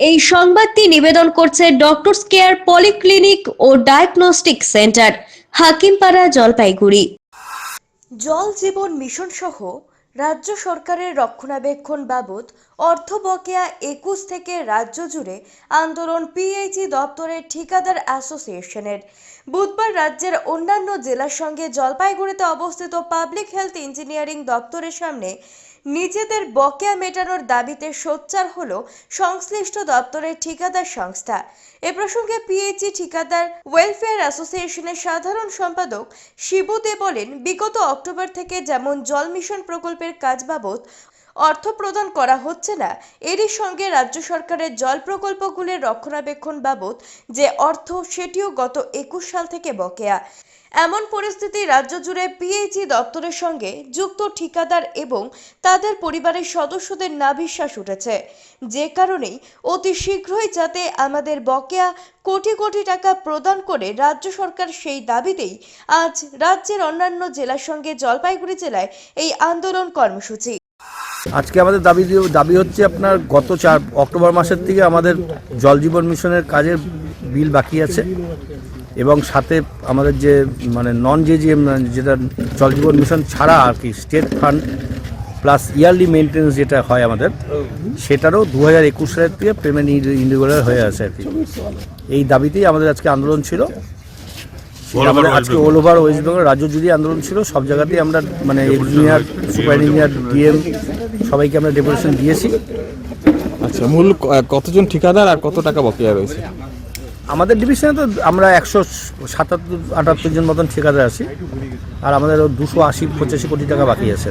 এই সংবাদটি নিবেদন করছে ডক্টরস কেয়ার পলিক্লিনিক ও Diagnostic Centre Hakimpara, Jalpaiguri. Jal Jeevan mission সহ রাজ্য সরকারের রক্ষণাবেক্ষণ বাবদ অর্থ বকেয়া একুশ থেকে রাজ্য জুড়ে আন্দোলন পিএইচই দপ্তরের ঠিকাদার অ্যাসোসিয়েশনের। বুধবার রাজ্যের অন্যান্য জেলার সঙ্গে জলপাইগুড়িতে অবস্থিত পাবলিক হেলথ ইঞ্জিনিয়ারিং দপ্তরের সামনে নিজেদের বকেয়া মেটানোর দাবিতে সোচ্চার হল সংশ্লিষ্ট দপ্তরের ঠিকাদার সংস্থা। এ প্রসঙ্গে পিএইচই ঠিকাদার ওয়েলফেয়ার অ্যাসোসিয়েশনের সাধারণ সম্পাদক শিবু দে বলেন, বিগত অক্টোবর থেকে যেমন জল মিশন প্রকল্পের কাজ বাবদ অর্থ প্রদান করা হচ্ছে না, এরই সঙ্গে রাজ্য সরকারের জল প্রকল্পগুলির রক্ষণাবেক্ষণ বাবদ যে অর্থ সেটিও গত একুশ সাল থেকে বকেয়া। এমন পরিস্থিতি রাজ্য জুড়ে পিএইচই দপ্তরের সঙ্গে যুক্ত ঠিকাদার এবং তাদের পরিবারের সদস্যদের না বিশ্বাস উঠেছে। যে কারণেই অতি শীঘ্রই যাতে আমাদের বকেয়া কোটি কোটি টাকা প্রদান করে রাজ্য সরকার সেই দাবিতেই আজ রাজ্যের অন্যান্য জেলার সঙ্গে জলপাইগুড়ি জেলায় এই আন্দোলন কর্মসূচি। আজকে আমাদের দাবি দাবি হচ্ছে আপনার গত চার অক্টোবর মাসের থেকে আমাদের জল জীবন মিশনের কাজের বিল বাকি আছে এবং সাথে আমাদের যে মানে নন যে যেটা জল জীবন মিশন ছাড়া আর কি state fund plus yearly maintenance যেটা হয় আমাদের, সেটারও দু হাজার একুশ সালের থেকে পেমেন্ট ইন্ডিগুলার হয়ে আছে আর কি। এই দাবিতেই আমাদের আজকে আন্দোলন ছিল। আজকে অল ওভার ওয়েস্ট বেঙ্গল রাজ্য জুড়ে আন্দোলন ছিল সব জায়গাতেই আমরা মানে ইঞ্জিনিয়ার সুপার ইঞ্জিনিয়ার ডিএম সবাইকে আমরা ডেপুটেশন দিয়েছি। আচ্ছা মূল কতজন ঠিকাদার আর কত টাকা বকেয়া রয়েছে? আমাদের ডিভিশনে তো আমরা একশো সাতাত্তর আটাত্তর জন মতন ঠিকাদার আছি। আর আমাদের দুশো আশি পঁচাশি কোটি টাকা বাকি আছে।